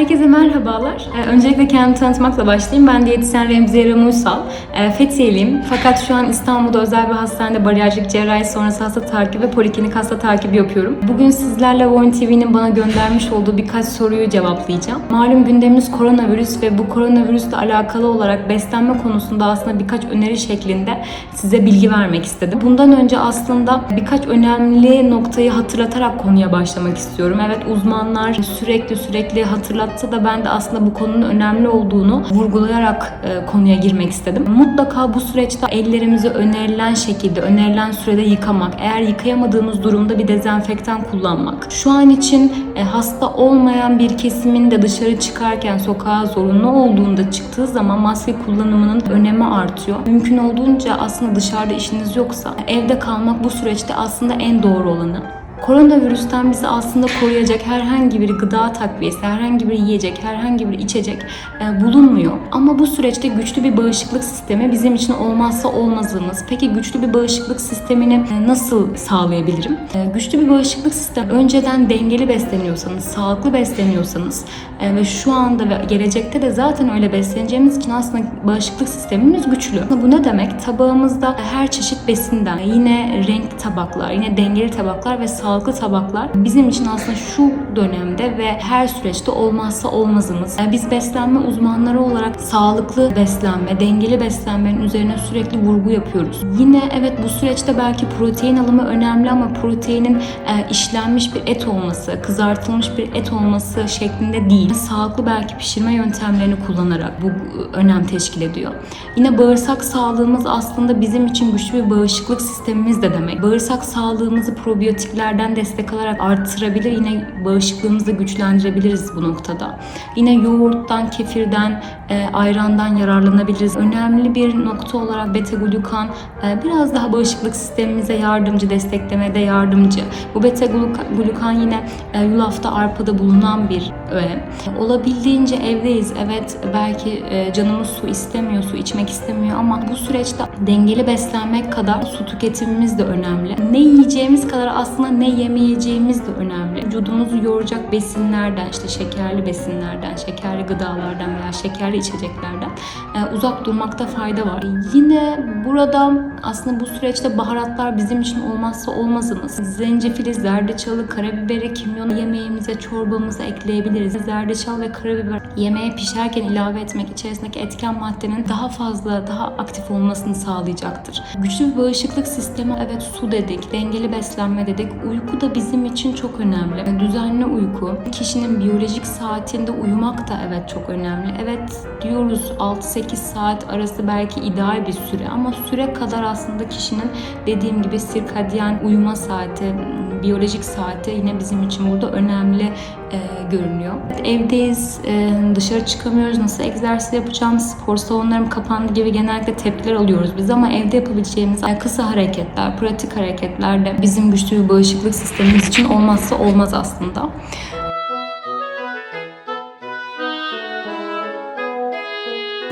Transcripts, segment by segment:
Herkese merhabalar. Ee, öncelikle kendimi tanıtmakla başlayayım. Ben diyetisyen Remziye Ramu Uysal. Ee, Fethiyeliyim. Fakat şu an İstanbul'da özel bir hastanede bariyercik cerrahi sonrası hasta takibi ve poliklinik hasta takibi yapıyorum. Bugün sizlerle Voin TV'nin bana göndermiş olduğu birkaç soruyu cevaplayacağım. Malum gündemimiz koronavirüs ve bu koronavirüsle alakalı olarak beslenme konusunda aslında birkaç öneri şeklinde size bilgi vermek istedim. Bundan önce aslında birkaç önemli noktayı hatırlatarak konuya başlamak istiyorum. Evet uzmanlar sürekli sürekli hatırlatsa da ben de aslında bu konunun önemli olduğunu vurgulayarak e, konuya girmek istedim. Mutlaka bu süreçte ellerimizi önerilen şekilde, önerilen sürede yıkamak, eğer yıkayamadığımız durumda bir dezenfektan kullanmak. Şu an için e, hasta olmayan bir kesimin de dışarı çıkarken sokağa zorunlu olduğunda çıktığı zaman maske kullanımının önemi artıyor. Mümkün olduğunca aslında dışarıda işiniz yoksa evde kalmak bu süreçte aslında en doğru olanı. Koronavirüsten bizi aslında koruyacak herhangi bir gıda takviyesi, herhangi bir yiyecek, herhangi bir içecek e, bulunmuyor. Ama bu süreçte güçlü bir bağışıklık sistemi bizim için olmazsa olmazımız. Peki güçlü bir bağışıklık sistemini e, nasıl sağlayabilirim? E, güçlü bir bağışıklık sistemi önceden dengeli besleniyorsanız, sağlıklı besleniyorsanız ve şu anda ve gelecekte de zaten öyle besleneceğimiz için aslında bağışıklık sistemimiz güçlü. Bu ne demek? Tabağımızda her çeşit besinden, yine renk tabaklar, yine dengeli tabaklar ve sağlıklı tabaklar bizim için aslında şu dönemde ve her süreçte olmazsa olmazımız. Yani biz beslenme uzmanları olarak sağlıklı beslenme, dengeli beslenmenin üzerine sürekli vurgu yapıyoruz. Yine evet bu süreçte belki protein alımı önemli ama proteinin e, işlenmiş bir et olması, kızartılmış bir et olması şeklinde değil. Sağlıklı belki pişirme yöntemlerini kullanarak bu önem teşkil ediyor. Yine bağırsak sağlığımız aslında bizim için güçlü bir bağışıklık sistemimiz de demek. Bağırsak sağlığımızı probiyotiklerden destek alarak artırabilir. Yine bağışıklığımızı da güçlendirebiliriz bu noktada. Yine yoğurttan, kefirden, e, ayrandan yararlanabiliriz. Önemli bir nokta olarak beta glukan e, biraz daha bağışıklık sistemimize yardımcı, desteklemede yardımcı. Bu beta gluka- glukan yine e, yulafta, arpada bulunan bir öğe. Olabildiğince evdeyiz. Evet belki e, canımız su istemiyor, su içmek istemiyor ama bu süreçte dengeli beslenmek kadar su tüketimimiz de önemli. Ne yiyeceğimiz kadar aslında ne yemeyeceğimiz de önemli. Vücudumuzu yoracak besinlerden, işte şekerli besinlerden, şekerli gıdalardan veya şekerli içeceklerden e, uzak durmakta fayda var. Yine burada aslında bu süreçte baharatlar bizim için olmazsa olmazımız. Zencefili, zerdeçalı, karabiberi, kimyonu yemeğimize, çorbamıza ekleyebiliriz. Zerdeçal ve karabiber yemeğe pişerken ilave etmek içerisindeki etken maddenin daha fazla, daha aktif olmasını sağlayacaktır. Güçlü bir bağışıklık sistemi, evet su dedik, dengeli beslenme dedik. Uyku da bizim için çok önemli. Düzenli uyku, kişinin biyolojik saatinde uyumak da evet çok önemli. Evet diyoruz 6-8 saat arası belki ideal bir süre ama süre kadar aslında kişinin dediğim gibi sirkadyen uyuma saati, biyolojik saati yine bizim için burada önemli e, görünüyor. Evdeyiz, e, dışarı çıkamıyoruz, nasıl egzersiz yapacağım, spor salonlarım kapandı gibi genellikle tepkiler alıyoruz biz ama evde yapabileceğimiz e, kısa hareketler, pratik hareketler de bizim güçlü bir bağışıklık sistemimiz için olmazsa olmaz aslında.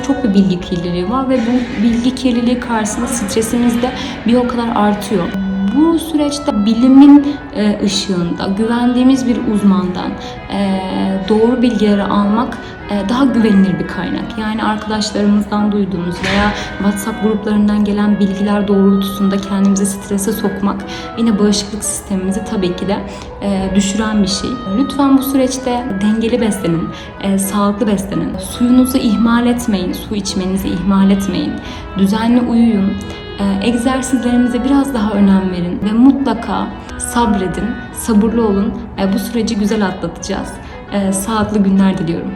çok bir bilgi kirliliği var ve bu bilgi kirliliği karşısında stresimiz de bir o kadar artıyor. Bu süreçte bilimin e, ışığında güvendiğimiz bir uzmandan e, doğru bilgileri almak e, daha güvenilir bir kaynak. Yani arkadaşlarımızdan duyduğumuz veya WhatsApp gruplarından gelen bilgiler doğrultusunda kendimizi strese sokmak yine bağışıklık sistemimizi tabii ki de düşüren bir şey. Lütfen bu süreçte dengeli beslenin, sağlıklı beslenin. Suyunuzu ihmal etmeyin, su içmenizi ihmal etmeyin. Düzenli uyuyun. E, egzersizlerinize biraz daha önem verin ve mutlaka sabredin, sabırlı olun. Bu süreci güzel atlatacağız. E, sağlıklı günler diliyorum.